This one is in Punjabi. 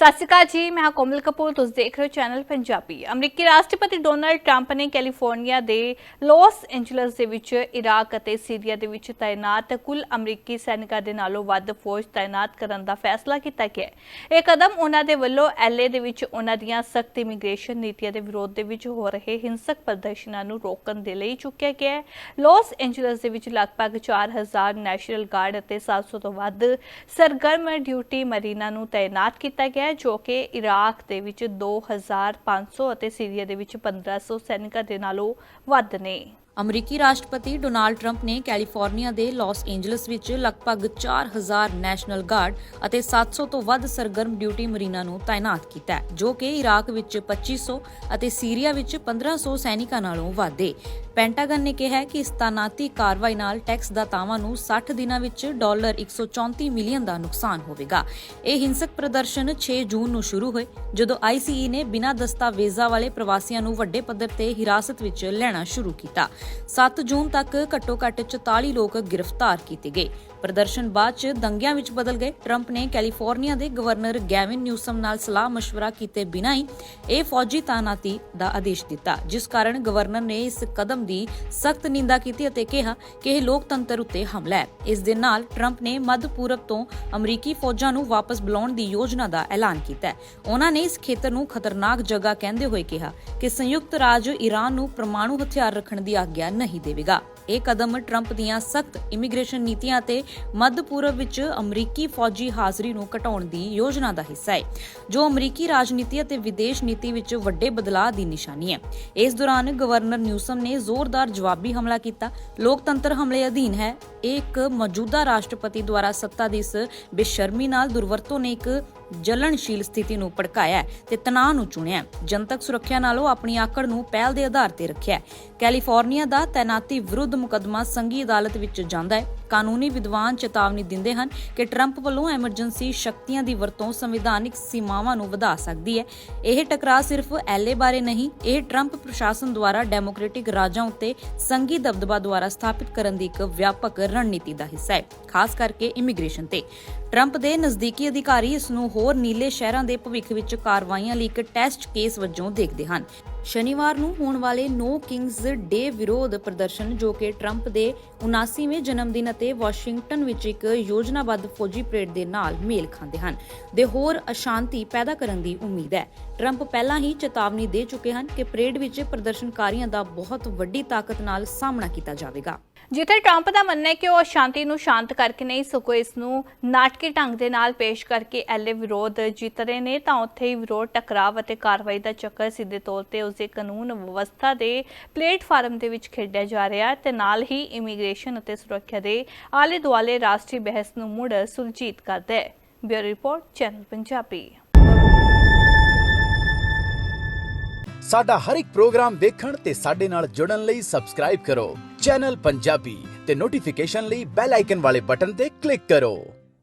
ਸਤਿ ਸ਼੍ਰੀ ਅਕਾਲ ਜੀ, ਮੈਂ ਹਾਂ ਕੋਮਲ ਕਪੂਰ, ਤੁਸੀਂ ਦੇਖ ਰਹੇ ਹੋ ਚੈਨਲ ਪੰਜਾਬੀ। ਅਮਰੀਕੀ ਰਾਸ਼ਟਰਪਤੀ ਡੋਨਲਡ ਟਰੰਪ ਨੇ ਕੈਲੀਫੋਰਨੀਆ ਦੇ ਲਾਸ ਐਂਜਲਸ ਦੇ ਵਿੱਚ ਇਰਾਕ ਅਤੇ ਸੀਰੀਆ ਦੇ ਵਿੱਚ ਤਾਇਨਾਤ ਕੁੱਲ ਅਮਰੀਕੀ ਸੈਨਿਕਾਂ ਦੇ ਨਾਲੋਂ ਵੱਧ ਫੌਜ ਤਾਇਨਾਤ ਕਰਨ ਦਾ ਫੈਸਲਾ ਕੀਤਾ ਗਿਆ ਹੈ। ਇਹ ਕਦਮ ਉਹਨਾਂ ਦੇ ਵੱਲੋਂ ਐਲਏ ਦੇ ਵਿੱਚ ਉਹਨਾਂ ਦੀਆਂ ਸਖਤ ਇਮੀਗ੍ਰੇਸ਼ਨ ਨੀਤੀਆਂ ਦੇ ਵਿਰੋਧ ਦੇ ਵਿੱਚ ਹੋ ਰਹੇ ਹਿੰਸਕ ਪ੍ਰਦਰਸ਼ਨਾਂ ਨੂੰ ਰੋਕਣ ਦੇ ਲਈ ਚੁੱਕਿਆ ਗਿਆ ਹੈ। ਲਾਸ ਐਂਜਲਸ ਦੇ ਵਿੱਚ ਲਗਭਗ 4000 ਨੈਸ਼ਨਲ ਗਾਰਡ ਅਤੇ 700 ਤੋਂ ਵੱਧ ਸਰਗਰਮ ਡਿਊਟੀ ਮਰੀਨਾ ਨੂੰ ਤਾਇਨਾਤ ਕੀਤਾ ਗਿਆ ਹੈ, ਜੋ ਕਿ ਇਰਾਕ ਦੇ ਵਿੱਚ 2500 ਅਤੇ ਸੀਰੀਆ ਦੇ ਵਿੱਚ 1500 ਸੈਨਿਕਾਂ ਦੇ ਨਾਲੋਂ ਵੱਧ ਨੇ। ਅਮਰੀਕੀ ਰਾਸ਼ਟਰਪਤੀ ਡੋਨਾਲਡ ਟਰੰਪ ਨੇ ਕੈਲੀਫੋਰਨੀਆ ਦੇ ਲਾਸ ਐਂਜਲਸ ਵਿੱਚ ਲਗਭਗ 4000 ਨੈਸ਼ਨਲ ਗਾਰਡ ਅਤੇ 700 ਤੋਂ ਵੱਧ ਸਰਗਰਮ ਡਿਊਟੀ ਮਰੀਨਾ ਨੂੰ ਤਾਇਨਾਤ ਕੀਤਾ ਹੈ, ਜੋ ਕਿ ਇਰਾਕ ਵਿੱਚ 2500 ਅਤੇ ਸੀਰੀਆ ਵਿੱਚ 1500 ਸੈਨਿਕਾਂ ਨਾਲੋਂ ਵੱਧ ਹੈ ਪੈਂਟਾਗਨ ਨੇ ਕਿਹਾ ਹੈ ਕਿ ਇਸ ਤਾਨਾਤੀ ਕਾਰਵਾਈ ਨਾਲ ਟੈਕਸ ਦਾਤਾਵਾਂ ਨੂੰ 60 ਦਿਨਾਂ ਵਿੱਚ ਡਾਲਰ 134 ਮਿਲੀਅਨ ਦਾ ਨੁਕਸਾਨ ਹੋਵੇਗਾ ਇਹ ਹਿੰਸਕ ਪ੍ਰਦਰਸ਼ਨ 6 ਜੂਨ ਨੂੰ ਸ਼ੁਰੂ ਹੋਏ ਜਦੋਂ ਆਈਸੀਈ ਨੇ ਬਿਨਾਂ ਦਸਤਾਵੇਜ਼ਾਂ ਵਾਲੇ ਪ੍ਰਵਾਸੀਆਂ ਨੂੰ ਵੱਡੇ ਪੱਧਰ ਤੇ ਹਿਰਾਸਤ ਵਿੱਚ ਲੈਣਾ ਸ਼ੁਰੂ ਕੀਤਾ 7 ਜੂਨ ਤੱਕ ਘੱਟੋ-ਘੱਟ 44 ਲੋਕ ਗ੍ਰਿਫਤਾਰ ਕੀਤੇ ਗਏ ਪ੍ਰਦਰਸ਼ਨ ਬਾਅਦ ਚ ਦੰਗਿਆਂ ਵਿੱਚ ਬਦਲ ਗਏ ਟਰੰਪ ਨੇ ਕੈਲੀਫੋਰਨੀਆ ਦੇ ਗਵਰਨਰ ਗੈਵਿਨ ਨਿਊਸਮ ਨਾਲ ਸਲਾਹ مشورہ ਕੀਤੇ ਬਿਨਾਂ ਹੀ ਇਹ ਫੌਜੀ ਤਾਨਾਤੀ ਦਾ ਆਦੇਸ਼ ਦਿੱਤਾ ਜਿਸ ਕਾਰਨ ਗਵਰਨਰ ਨੇ ਇਸ ਕਦਮ ਦੀ ਸਖਤ ਨਿੰਦਾ ਕੀਤੀ ਅਤੇ ਕਿਹਾ ਕਿ ਇਹ ਲੋਕਤੰਤਰ ਉੱਤੇ ਹਮਲਾ ਹੈ। ਇਸ ਦੇ ਨਾਲ ਟਰੰਪ ਨੇ ਮੱਧ ਪੂਰਬ ਤੋਂ ਅਮਰੀਕੀ ਫੌਜਾਂ ਨੂੰ ਵਾਪਸ ਬੁਲਾਉਣ ਦੀ ਯੋਜਨਾ ਦਾ ਐਲਾਨ ਕੀਤਾ ਹੈ। ਉਹਨਾਂ ਨੇ ਇਸ ਖੇਤਰ ਨੂੰ ਖਤਰਨਾਕ ਜਗ੍ਹਾ ਕਹਿੰਦੇ ਹੋਏ ਕਿਹਾ ਕਿ ਸੰਯੁਕਤ ਰਾਜ ਈਰਾਨ ਨੂੰ ਪਰਮਾਣੂ ਹਥਿਆਰ ਰੱਖਣ ਦੀ ਆਗਿਆ ਨਹੀਂ ਦੇਵੇਗਾ। ਇਹ ਕਦਮ ਟਰੰਪ ਦੀਆਂ ਸਖਤ ਇਮੀਗ੍ਰੇਸ਼ਨ ਨੀਤੀਆਂ ਅਤੇ ਮੱਧ ਪੂਰਬ ਵਿੱਚ ਅਮਰੀਕੀ ਫੌਜੀ ਹਾਜ਼ਰੀ ਨੂੰ ਘਟਾਉਣ ਦੀ ਯੋਜਨਾ ਦਾ ਹਿੱਸਾ ਹੈ, ਜੋ ਅਮਰੀਕੀ ਰਾਜਨੀਤੀ ਅਤੇ ਵਿਦੇਸ਼ ਨੀਤੀ ਵਿੱਚ ਵੱਡੇ ਬਦਲਾਅ ਦੀ ਨਿਸ਼ਾਨੀ ਹੈ। ਇਸ ਦੌਰਾਨ ਗਵਰਨਰ ਨਿਊਸਮ ਨੇ ਜ਼ੋਰਦਾਰ ਜਵਾਬੀ ਹਮਲਾ ਕੀਤਾ। ਲੋਕਤੰਤਰ ਹਮਲੇ ਅਧੀਨ ਹੈ ਇਹ ਇੱਕ ਮੌਜੂਦਾ ਰਾਸ਼ਟਰਪਤੀ ਦੁਆਰਾ ਸੱਤਾ ਦੀ ਇਸ ਬੇਸ਼ਰਮੀ ਨਾਲ ਦੁਰਵਰਤੋਂ ਨੇ ਇੱਕ ਜਲਣਸ਼ੀਲ ਸਥਿਤੀ ਨੂੰ ਭੜਕਾਇਆ ਤੇ ਤਣਾਅ ਨੂੰ ਚੁਣਿਆ ਜਨਤਕ ਸੁਰੱਖਿਆ ਨਾਲੋਂ ਆਪਣੀ ਆਕੜ ਨੂੰ ਪਹਿਲ ਦੇ ਆਧਾਰ ਤੇ ਰੱਖਿਆ ਕੈਲੀਫੋਰਨੀਆ ਦਾ ਤੈਨਾਤੀ ਵਿਰੁੱਧ ਮੁਕੱਦਮਾ ਸੰਘੀ ਅਦਾਲਤ ਵਿੱਚ ਜਾਂਦਾ ਹੈ। ਕਾਨੂੰਨੀ ਵਿਦਵਾਨ ਚੇਤਾਵਨੀ ਦਿੰਦੇ ਹਨ ਕਿ ਟਰੰਪ ਵੱਲੋਂ ਐਮਰਜੈਂਸੀ ਸ਼ਕਤੀਆਂ ਦੀ ਵਰਤੋਂ ਸੰਵਿਧਾਨਿਕ ਸੀਮਾਵਾਂ ਨੂੰ ਵਧਾ ਸਕਦੀ ਹੈ। ਇਹ ਟਕਰਾਅ ਸਿਰਫ ਐਲਏ ਬਾਰੇ ਨਹੀਂ, ਇਹ ਟਰੰਪ ਪ੍ਰਸ਼ਾਸਨ ਦੁਆਰਾ ਡੈਮੋਕ੍ਰੈਟਿਕ ਰਾਜਾਂ ਉੱਤੇ ਸੰਘੀ ਦਬਦਬਾ ਦੁਆਰਾ ਸਥਾਪਿਤ ਕਰਨ ਦੀ ਇੱਕ ਵਿਆਪਕ ਰਣਨੀਤੀ ਦਾ ਹਿੱਸਾ ਹੈ ਖਾਸ ਕਰਕੇ ਇਮੀਗ੍ਰੇਸ਼ਨ ਤੇ। ਟਰੰਪ ਦੇ ਨਜ਼ਦੀਕੀ ਅਧਿਕਾਰੀ ਇਸ ਨੂੰ ਹੋਰ ਨੀਲੇ ਸ਼ਹਿਰਾਂ ਦੇ ਭਵਿੱਖ ਵਿੱਚ ਕਾਰਵਾਈਆਂ ਲਈ ਇੱਕ ਟੈਸਟ ਕੇਸ ਵਜੋਂ ਦੇਖਦੇ ਹਨ। ਸ਼ਨੀਵਾਰ ਨੂੰ ਹੋਣ ਵਾਲੇ ਨੋ ਕਿੰਗਸ ਡੇ ਵਿਰੋਧ ਪ੍ਰਦਰਸ਼ਨ, ਜੋ ਕਿ ਟਰੰਪ ਦੇ 79ਵੇਂ ਜਨਮ ਦਿਨ ਅਤੇ ਵਾਸ਼ਿੰਗਟਨ ਵਿੱਚ ਇੱਕ ਯੋਜਨਾਬੱਧ ਫੌਜੀ ਪਰੇਡ ਦੇ ਨਾਲ ਮੇਲ ਖਾਂਦੇ ਹਨ, ਦੇ ਹੋਰ ਅਸ਼ਾਂਤੀ ਪੈਦਾ ਕਰਨ ਦੀ ਉਮੀਦ ਹੈ। ਟਰੰਪ ਪਹਿਲਾਂ ਹੀ ਚੇਤਾਵਨੀ ਦੇ ਚੁੱਕੇ ਹਨ ਕਿ ਪਰੇਡ ਵਿੱਚ ਪ੍ਰਦਰਸ਼ਨਕਾਰੀਆਂ ਦਾ ਬਹੁਤ ਵੱਡੀ ਤਾਕਤ ਨਾਲ ਸਾਹਮਣਾ ਕੀਤਾ ਜਾਵੇਗਾ। ਜਿੱਥੇ ਟਰੰਪ ਦਾ ਮੰਨਣਾ ਹੈ ਕਿ ਉਹ ਸ਼ਾਂਤੀ ਨੂੰ ਸ਼ਾਂਤ ਕਰਕੇ ਨਹੀਂ, ਸਗੋਂ ਇਸ ਨੂੰ ਨਾਟਕੀ ਢੰਗ ਦੇ ਨਾਲ ਪੇਸ਼ ਕਰਕੇ ਐਲੇ ਵਿਰੋਧ ਜਿੱਤ ਰਹੇ ਨੇ, ਤਾਂ ਉੱਥੇ ਹੀ ਵਿਰੋਧ ਟਕਰਾਵ ਅਤੇ ਕਾਰਵਾਈ ਦਾ ਚੱਕਰ ਸਿੱਧੇ ਤੌਰ ਤੇ ਉਸਦੇ ਕਾਨੂੰਨ ਵਿਵਸਥਾ ਦੇ ਪਲੇਟਫਾਰਮ ਦੇ ਵਿੱਚ ਖੇਡਿਆ ਜਾ ਰਿਹਾ ਹੈ ਤੇ ਨਾਲ ਹੀ ਇਮੀਗ੍ਰੇਸ਼ਨ ਅਤੇ ਸੁਰੱਖਿਆ ਦੇ ਆਲੇ ਦੁਆਲੇ ਰਾਸ਼ਟਰੀ ਬਹਿਸ ਨੂੰ ਮੁੜ ਸੁਲਝੀਤ ਕਰਦਾ ਹੈ। Bureau report, channel Punjabi. ਸਾਡਾ ਹਰ ਇੱਕ ਪ੍ਰੋਗਰਾਮ ਦੇਖਣ ਤੇ ਸਾਡੇ ਨਾਲ ਜੁੜਨ ਲਈ ਸਬਸਕ੍ਰਾਈਬ ਕਰੋ ਚੈਨਲ ਪੰਜਾਬੀ ਤੇ ਨੋਟੀਫਿਕੇਸ਼ਨ ਲਈ ਬੈਲ ਆਈਕਨ ਵਾਲੇ ਬਟਨ ਤੇ ਕਲਿੱਕ ਕਰੋ।